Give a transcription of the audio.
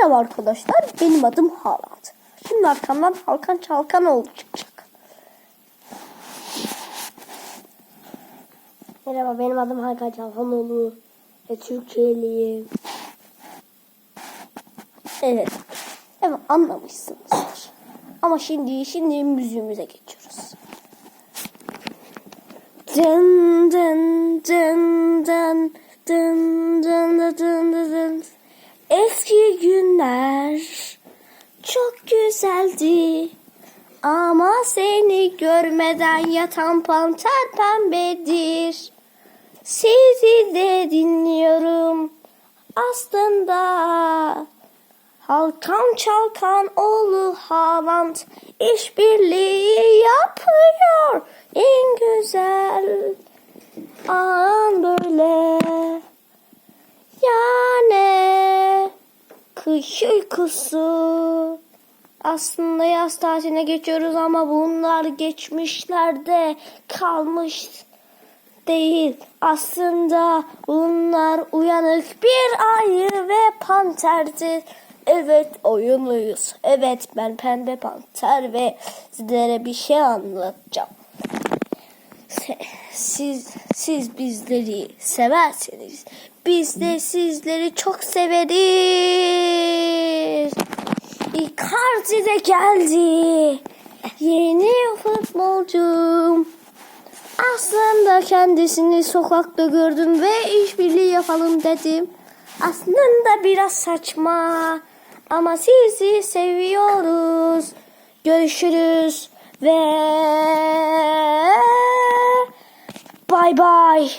Merhaba arkadaşlar, benim adım Halat. Şimdi arkamdan Halkan Çalkanoğlu çıkacak. Merhaba, benim adım Halkan Çalkanoğlu. Ve Türkiye'liyim. Evet, evet anlamışsınızdır. Ama şimdi, şimdi müziğimize geçiyoruz. Dın dın dın dın dın dın Eski günler çok güzeldi. Ama seni görmeden yatan panter pembedir. Sizi de dinliyorum. Aslında Halkan Çalkan oğlu Haaland işbirliği yapıyor. En güzel an böyle. Yani kış uykusu. Aslında yaz tatiline geçiyoruz ama bunlar geçmişlerde kalmış değil. Aslında bunlar uyanık bir ayı ve panterdir. Evet oyunluyuz. Evet ben pembe panter ve sizlere bir şey anlatacağım. Siz siz bizleri severseniz biz de sizleri çok severiz. Icardi de geldi. Yeni futbolcum. Aslında kendisini sokakta gördüm ve işbirliği yapalım dedim. Aslında biraz saçma ama sizi seviyoruz. Görüşürüz ve Bye bye.